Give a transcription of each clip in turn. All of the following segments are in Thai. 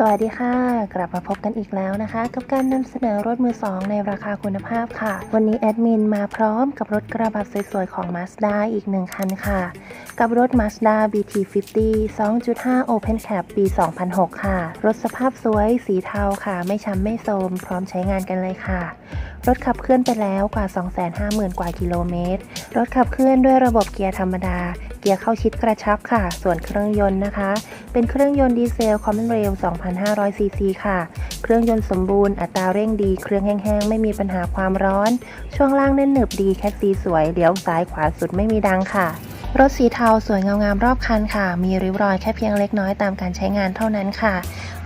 สวัสดีค่ะ กลับมาพบกันอีกแล้วนะคะ กับการนำเสนอรถมือ 2 ในราคาคุณภาพค่ะ วันนี้แอดมินมาพร้อมกับรถกระบะสวยๆ ของ Mazda อีกหนึ่งคันค่ะ กับรถ Mazda BT50 2.5 Open Cab ปี 2006 ค่ะ รถสภาพสวยสีเทาค่ะ ไม่ช้ำไม่โทมพร้อมใช้งานกันเลยค่ะ รถขับเคลื่อนไปแล้วกว่า 250,000 กว่ากิโลเมตร รถขับเคลื่อนด้วยระบบเกียร์ธรรมดา กียร์เข้าชิดกระชับค่ะ ส่วนเครื่องยนต์นะคะ เป็นเครื่องยนต์ดีเซล Common Rail 2,500ซีซีค่ะ เครื่องยนต์สมบูรณ์อัตราเร่งดี เครื่องแห้งๆ ไม่มีปัญหาความร้อน ช่วงล่างแน่นหนึบดีแคสซีสวยเลี้ยวซ้ายขวาสุดไม่มีดังค่ะ รถสีเทาสวยเงางามรอบคันค่ะ มีริ้วรอยแค่เพียงเล็กน้อยตามการใช้งานเท่านั้นค่ะ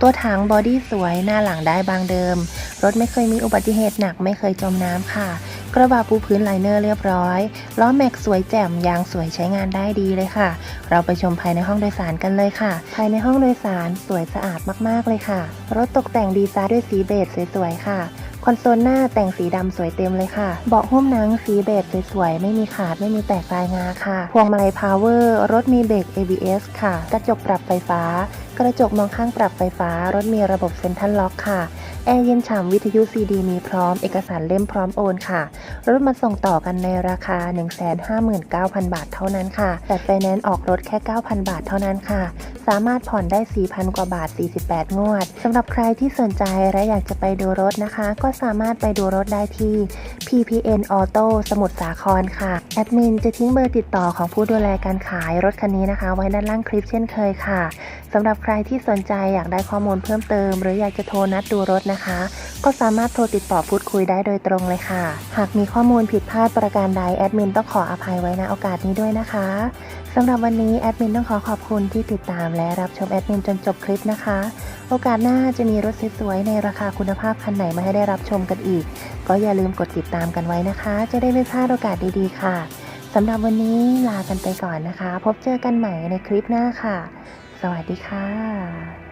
ตัวถังบอดี้สวยหน้าหลังได้บางเดิม รถไม่เคยมีอุบัติเหตุหนักไม่เคยจมน้ำค่ะ กระบะปูพื้นไลเนอร์เรียบร้อย ล้อแม็กสวยแจ่มยางสวยใช้งานได้ดีเลยค่ะ เราไปชมภายในห้องโดยสารกันเลยค่ะ ภายในห้องโดยสารสวยสะอาดมากๆเลยค่ะ รถตกแต่งดีไซน์ด้วยสีเบจสวยๆค่ะคอนโซลหน้าแต่งสีดำสวยเต็มเลยค่ะ เบาะหุ้มหนังสีเบจสวยๆ ไม่มีขาดไม่มีแตกลายงาค่ะ พวงมาลัยพาวเวอร์ รถมีเบรก ABS ค่ะ กระจกปรับไฟฟ้า กระจกมองข้างปรับไฟฟ้า รถมีระบบเซ็นทรัลล็อกค่ะ แอร์เย็นฉ่ำวิทยุซีดีมีพร้อมเอกสารเล่มพร้อมโอนค่ะ รถมาส่งต่อกันในราคา 159,000 บาทเท่านั้นค่ะ แต่ไฟแนนซ์ออกรถแค่ 9,000 บาทเท่านั้นค่ะสามารถผ่อนได้ 4,000 กว่าบาท 48 งวดสำหรับใครที่สนใจและอยากจะไปดูรถนะคะ ก็สามารถไปดูรถได้ที่ PPN Auto สมุทรสาครค่ะ แอดมินจะทิ้งเบอร์ติดต่อของผู้ดูแลการขายรถคันนี้นะคะ ไว้ด้านล่างคลิปเช่นเคยค่ะสำหรับใครที่สนใจอยากได้ข้อมูลเพิ่มเติม หรืออยากจะโทรนัดดูรถนะคะ ก็สามารถโทรติดต่อพูดคุยได้โดยตรงเลยค่ะ หากมีข้อมูลผิดพลาดประการใดแอดมินต้องขออภัยไว้ณโอกาสนี้ด้วยนะคะสำหรับวันนี้แอดมินต้องขอขอบคุณที่ติดตามและรับชมแอดมินจนจบคลิปนะคะ โอกาสหน้าจะมีรถสวยๆในราคาคุณภาพคันไหนมาให้ได้รับชมกันอีก ก็อย่าลืมกดติดตามกันไว้นะคะ จะได้ไม่พลาดโอกาสดีๆ ค่ะสำหรับวันนี้ลากันไปก่อนนะคะ พบเจอกันใหม่ในคลิปหน้าค่ะ สวัสดีค่ะ